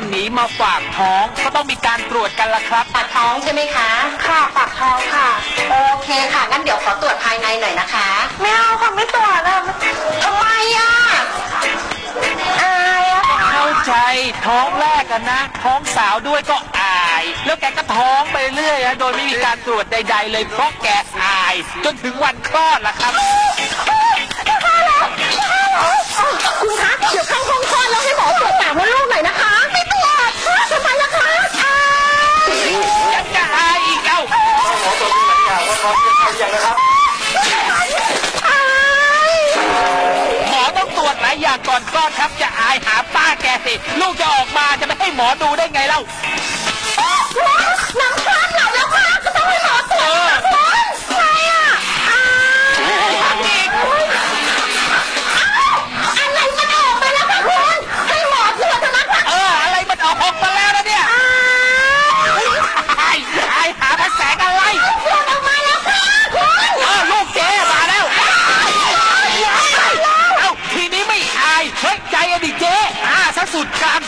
คนนี้มาฝากท้องก็ต้องมีการตรวจกันละครับปากท้องใช่ไหมคะ ค่ะปากท้องค่ะ โอเคค่ะ งั้นเดี๋ยวขอตรวจภายในหน่อยนะคะ ไม่เอาค่ะไม่ตรวจอะทำไมอะอายอะเข้าใจท้องแรกกันนะ ท้องสาวด้วยก็อาย แล้วแกก็ท้องไปเรื่อยนะโดยไม่มีการตรวจใด ๆ เลยเพราะแกอาย จนถึงวันคลอดล่ะครับ อนครับจะอายหาป้าแกสิ ลูกจะออกมาจะไม่ให้หมอดูได้ไงเล่า น้อดเราแล้วค่ะก็ต้องให้หมอตรวจค่ะคุณใครอะอาย ทำอีก อะไรมันออกไปแล้วค่ะคุณให้หมอตรวจเถอะนะคะ เอออะไรมันออกออกมาแล้วนะเนี่ย อาย อายอายหาพระแสงอะไร ตรวจออกมาแล้วค่ะคุณ เออลูกเจ๊มาแล้ว เอ้าทีนี้ไม่อาย เฮ้ยใจอะดิเจ๊อ่าซะ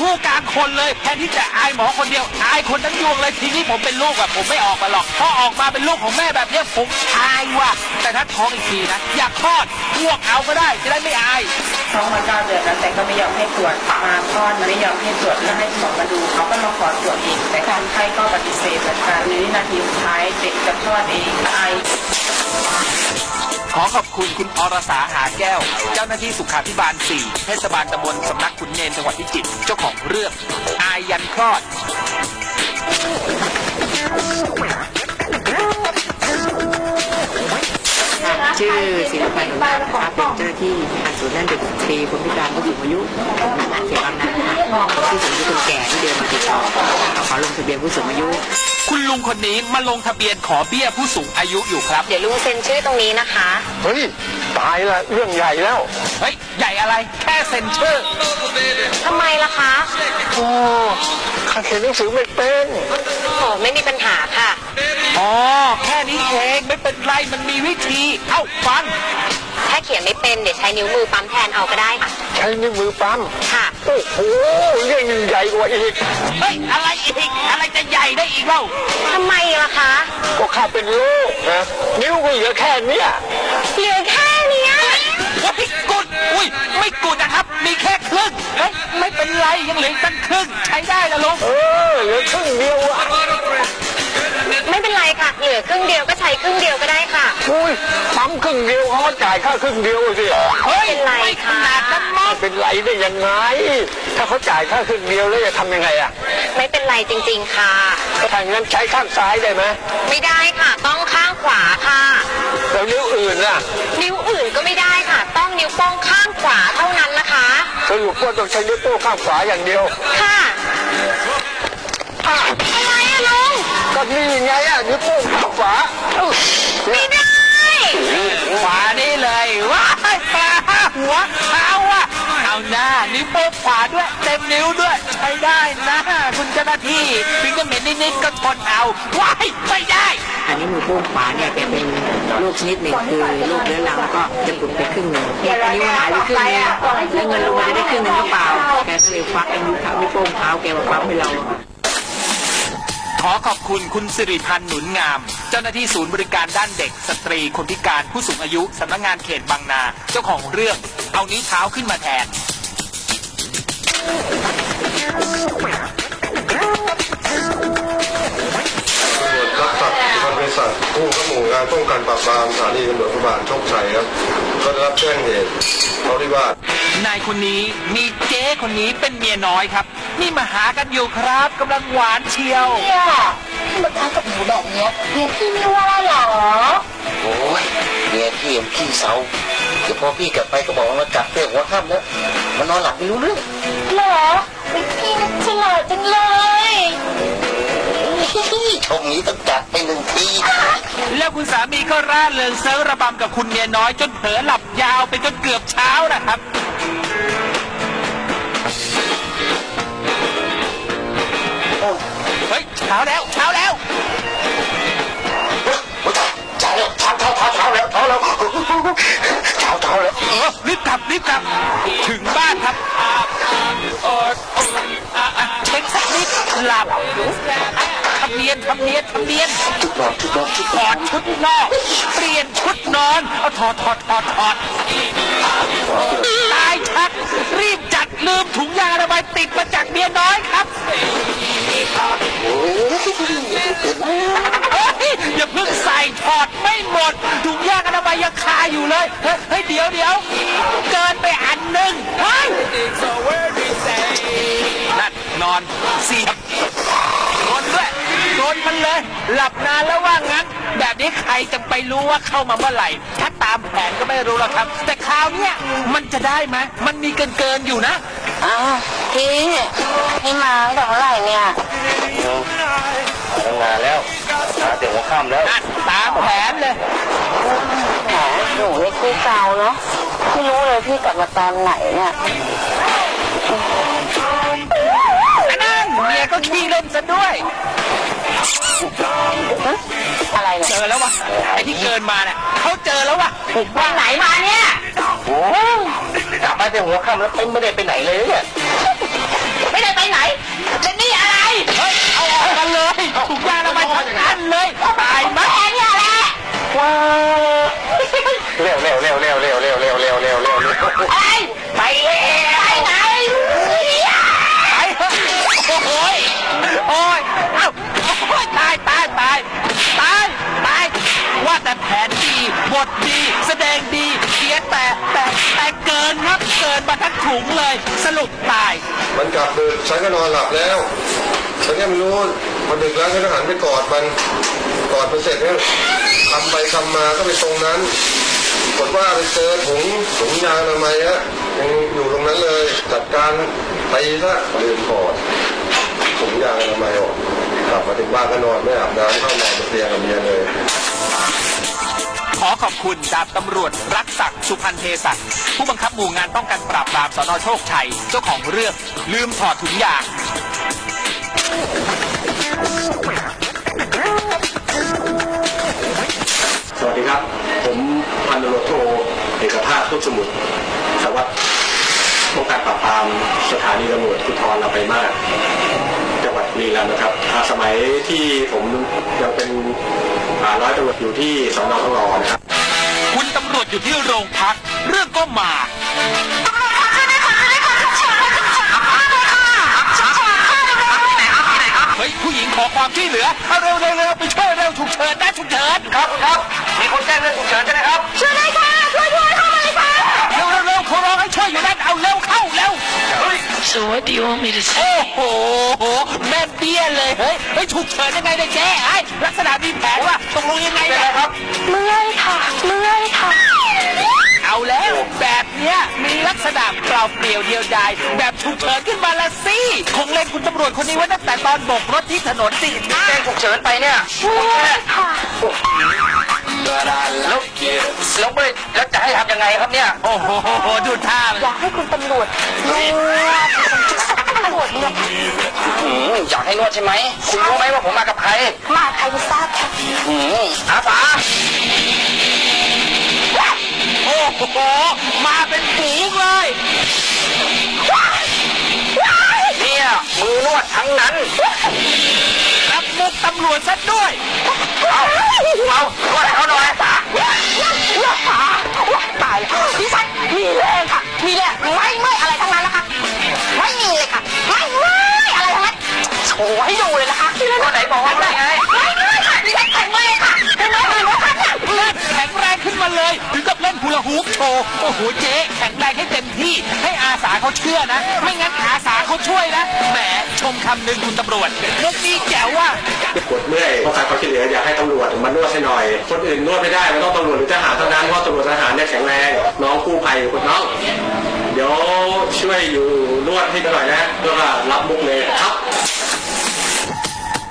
ผู้กลางคนเลยแทนที่จะอายหมอคนเดียว อายคนทั้งยวงเลยทีนี้ผมเป็นลูกอะผมไม่ออกมาหรอกพอออกมาเป็นลูกของแม่แบบเนี้ยผมอายว่ะแต่ถ้าท้องอีกทีนะ อยากคลอดอ้วกเอาก็ได้จะได้ไม่อายท้องมาเก้าเดือนแล้วแต่ก็ไม่ยอมให้ตรวจมาคลอดมาไม่ยอมให้ตรวจแล้วให้หมอมาดูเขาก็มาขอตรวจอีกแต่คนไข้ก็ปฏิเสธนะคะในวินาทีสุดท้ายเด็กจะคลอดเองไอ ขอขอบคุณคุณอรสาหาแก้ว เจ้าหน้าที่สุขาภิบาล 4 เทศบาลตำบลสำนักขุนเนนจังหวัดพิจิตรเจ้าของเรื่อง อายันคลอด ชื่อศิลปันอุมานะคะเป็นเจ้าหน้าที่อาศูนย์ด้านเด็กสตรีคนพิการผู้สูงอายุเขตบางนา ผู้สูงอายุคนแก่ที่เดินมาติดต่อขอลงทะเบียนผู้สูงอายุ คุณลุงคนนี้มาลงทะเบียนขอเบี้ยผู้สูงอายุอยู่ครับ เดี๋ยวลุงเซ็นชื่อตรงนี้นะคะ เฮ้ย ตายละเรื่องใหญ่แล้ว เฮ้ย ใหญ่อะไร แค่เซ็นชื่อทำไมล่ะคะโอ้ข้าเขียนหนังสือไม่เป็นโอ้ไม่มีปัญหาค่ะ อ๋อ แค่นี้เอง ไม่เป็นไร มันมีวิธี เอ้าฟังถ้า เขียนไม่เป็นเดี๋ยวใช้นิ้วมือปั๊มแทนเอาก็ได้ค่ะ ใช้นิ้วมือปั๊มค่ะ โอ้โหเรื่องยิ่งใหญ่กว่าอีก เฮ้ยอะไรอีกอะไรจะใหญ่ได้อีกเล่าทำไมล่ะคะก็ข้าเป็นโรคนะนิ้วก็เหลือแค่เนี้ยเหลือแค่เนี้ยว้ายกุดอุ้ยไม่กุดนะครับ มีแค่ครึ่งเฮ้ยไม่เป็นไรยังเหลืออกตั้งครึ่งใช้ได้ละลุงเออเหลือครึ่งเดียวอะ ไม่เป็นไรค่ะ เหลือครึ่งเดียวก็ใช้ครึ่งเดียวก็ได้ค่ะ อุ้ยปั๊มครึ่งเดียวเขาก็จ่ายค่าครึ่งเดียวสิเฮ้ยไม่เป็นไรไม่ขค่ะ นาดนั้นมั้ไม่งเป็นไรได้ยังไง ถ้าเขาจ่ายค่าครึ่งเดียวแล้วจะทำยังไงอะไม่เป็นไรจริง ๆค่ะ ถ้างั้นใช้ข้างซ้ายได้ไหมไม่ได้ค่ะ ต้องข้างขวาค่ะ แล้วนิ้วอื่นล่ะนิ้วอื่นก็ไม่ได้ค่ะ ต้องนิ้วโป้งข้างขวาเท่านั้นนะคะ สรุปว่าต้องใช้นิ้วโป้งข้างขวาอย่างเดียวค่ะ อะไรอะลุง ก็นี่ไงอะนิ้วโป้งข้างขวาเอ้าไม่ได้ขวานี่เลยว้ายปลาหัวเอาอะเอาหน้านิ้วโป้งขวาด้วย เต็มนิ้วด้วยใช้ได้นะคุณเจ้าหน้าที่ฟิงเกอร์เมนนิดๆก็ทนเอาว้ายไม่ได้อันนี้มือโป้งขวาเนี่ยแกเป็นโรคชนิดหนึ่งคือโรคเรื้อรังแล้วก็จะปุดไปครึ่งหนึ่งนิ้วมันหายไปครึ่งหนึงแล้วเงินลุงมันจะได้ครึ่งหนึงหรือเปล่าแกก็เลยควักไอ้นิ้วเท้านิ้วโป้งเท้าแกมาปั๊มให้เรา ขอขอบคุณคุณสิริพันธ์หนุนงาม เจ้าหน้าที่ศูนย์บริการด้านเด็ก สตรีคนพิการผู้สูงอายุสำนักงานเขตบางนา เจ้าของเรื่อง เอานิ้วเท้าขึ้นมาแทน ตำรวจรับสัตว์พันธุ์บริษัทผู้ข้าหมู่งานป้องกันปราบปรามสถานีตำรวจภูธรโชคชัยครับ ก็ได้รับแจ้งเหตุทะเลาะวิวาทนายคนนี้มีเจ๊คนนี้เป็นเมียน้อยครับ นี่มาหากันอยู่ครับกำลังหวานเชียวเนี่ยมาทำกับหนูแบบเนี้ยเรียนพี่ไม่ว่าหรอโอ้ยเมียพี่มันขี้เศร้าเดี๋ยวพอพี่กลับไปก็บอกว่ามันกลับเรื่องหัวค่ำแล้วมันนอนหลับไม่รู้เรื่องเหรอวิพี่นักฉลาดจังเลย ชมนี้ต้องจัดไปหนึ่งปีแล้วคุณสามีก็ร่าเริงเซิร์ระบำกับคุณเมียน้อยจนเผลอหลับยาวไปจนเกือบเช้านะครับเฮ้ยเช้าแล้วเช้าแล้วเช้าแล้วเช้าเช้าเช้าเช้าแล้วเช้าแล้ว เช้าเช้าแล้วเออรีบกลับรีบกลับ ถึงบ้านครับเอออ่าอ่าเช็คหลับทำเนียนทำเนียนทำเนียนชุดนอนชุดนอนชุดถอดชุดนอกเปลี่ยนชุดนอนเอาถอดถอดถอดถอดตายชัก รีบจัดลืมถุงยางอนามัยติดมาจากเมียน้อยครับ อย่าเพิ่งใส่ถอดไม่หมดถุงยางอนามัยยังคาอยู่เลยเฮ้ยเฮ้ยเดี๋ยวเดี๋ยวเกินไปอันหนึ่งเฮ้ยนั่นนอนเสียบโดนด้วยโดนมันเลย หลับนานแล้วว่างั้น แบบนี้ใครจะไปรู้ว่าเข้ามาเมื่อไหร่ ถ้าตามแผนก็ไม่รู้หรอกครับ แต่คราวเนี้ยมันจะได้ไหมมันมีเกินเกินๆอยู่นะอ้าวพี่พี่มาตั้งแต่เมื่อไหร่เนี่ยทำงานแล้ว หาเดี๋ยวหัวค่ำแล้วนั่นตามแผนเลยแหมหนูนี่ขี้เกาเนาะไม่รู้เลยพี่กลับมาตอนไหนเนี่ยอันนั้นเมียก็ขี้เล่นซะด้วยอะไรเจเนี่ยอแล้ววะไอ้ที่เกินมาเนี่ยเขาเจอแล้ววะผมไปว่าไหนมาเนี่ยโอ้กลับมาแต่หัวค่ำแล้วไม่ได้ไปไหนเลยเนี่ยไม่ได้ไปไหน ถุงยางอนามัยทั้งอันเลยตายไหมแค่เนี้แหละเร็วเร็วเร็วเร็วเร็วเร็วเร็วเร็วเร็วเร็วเร็วไอ้ไปไปไหนตายเถอะโอ้โหยโอ้ยเอ้าโอ้ยตายตายตายตายตายว่าแต่แผนดีบทดี แสดงดีเสียแต่แต่แต่เกินครับเกินมาทั้งถุงเลย สรุปตาย มันกลับดึกฉันก็นอนหลับแล้ว ฉันก็ไม่รู้ พอดึกแล้วฉันก็หันไปกอดมันกอดมันเสร็จเนี่ยคำไปคำมาก็ไปตรงนั้นกดว่าไปเจอถุงถุงยางอนามัยฮะยังอยู่ตรงนั้นเลยจัดการไปซะลืมกอดถุงยางอนามัยออกกลับมาถึงบ้านก็นอนไม่อาบน้ำเข้านอนบนเตียงกับเมียเลยขอขอบคุณดาบตำรวจรักศักดิ์สุพันเทศักดิ์ผู้บังคับหมู่งานป้องกันปราบปรามสนโชคชัย เจ้าของเรื่องลืมถอดถุงยาง เอกภาพทุกสมุทรสารวัสดิ์ป้องกันปราบปรามสถานีตำรวจภูธรลำไปางมาศจังหวัดบุรีรัมย์นะครับอ่าสมัยที่ผมยังเป็นอ่าร้อยตำรวจอยู่ที่สอนอทองหล่อนะครับคุณตำรวจอยู่ที่โรงพัก เรื่องก็มาเฮ้ยผู้หญิงขอความช่วยเหลือเอาเร็วเร็วเร็วไปช่วยเร็วฉุกเฉินนะฉุกเฉินครับครับมีคนแจ้งเรื่องฉุกเฉินใช่ไหมครับช่วยด้วยค่ะ ช่วยอยู่นั่นเอาเร็วเข้าเร็ว So what do you want me to say? โอ้โหแม่นเบี้ยเลยเฮ้ยเฮ้ยฉุกเฉินยังไงเนี่ยเจ๊ไอ้ลักษณะมีแผลว่าตกลงยังไงเนี่ยครับ เมื่อยค่ะ เมื่อยค่ะ เอาแล้วแบบเนี้ยมีลักษณะเปล่าเปลี่ยวเดียวดายแบบฉุกเฉินขึ้นมาละสิคงเล่นคุณตำรวจคนนี้ไว้ตั้งแต่ตอนโบกรถที่ถนนสิแจ้งฉุกเฉินไปเนี่ย เมื่อยค่ะ แล้วแล้วไม่แล้วจะให้ทำยังไงครับเนี่ย โอ้โหดูท่ามันอยากให้คุณตำรวจนวดตำรวจเนี่ยอืมอยากให้นวดใช่ไหม คุณรู้ไหมว่าผมมากับใคร มาใครไม่ทราบค่ะอืมอาสาโอ้โห มาเป็นฝูงเลยเนี่ยมือนวดทั้งนั้นรับมุกตำรวจซะด้วยเอา เอานวดให้เขาหน่อยตายแล้วดิฉันมีแรงค่ะ มีแรงไม่เมื่อะไรทั้งนั้นนะคะ ไม่มีเลยค่ะ ไม่เมื่อะไรทั้งนั้นโชว์ให้ดูเลยนะคะตัวไหนบอกว่าไม่ไงไม่เมื่อยค่ะดิฉันแข็งแรงค่ะแข็งแรงเลยนะคะเนี่ยเล่นแข็งแรงขึ้นมาเลยถึงกับเล่นฮูลาฮูปโชว์โอ้โหเจ๊แข็งแรงให้เต็มที่ให้อาสาเขาเชื่อนะ ไม่งั้นอาสา เขาช่วยนะแหมชมคำหนึ่งคุณตำรวจมุกนี้แจ๋วว่ะปวดเมื่อยต้องการความช่วยเหลืออยากให้ตำรวจมานวดให้หน่อย คนอื่นนวดไม่ได้มันต้องตำรวจหรือทหารเท่านั้นเพราะตำรวจทหารเนี่ยแข็งแรงน้องกู้ภัยคุณน้องเดี๋ยวช่วยอยู่นวดให้หน่อยนะเพื่อว่ารับมุกเลยครับ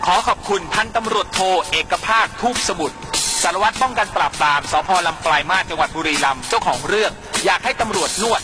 ขอขอบคุณพันตำรวจโทเอกภาคทูบสมุทรสารวัตรป้องกันปราบปรามสพลำปลายมาสจังหวัดบุรีรัมย์เจ้าของเรื่อง อยากให้ตำรวจนวด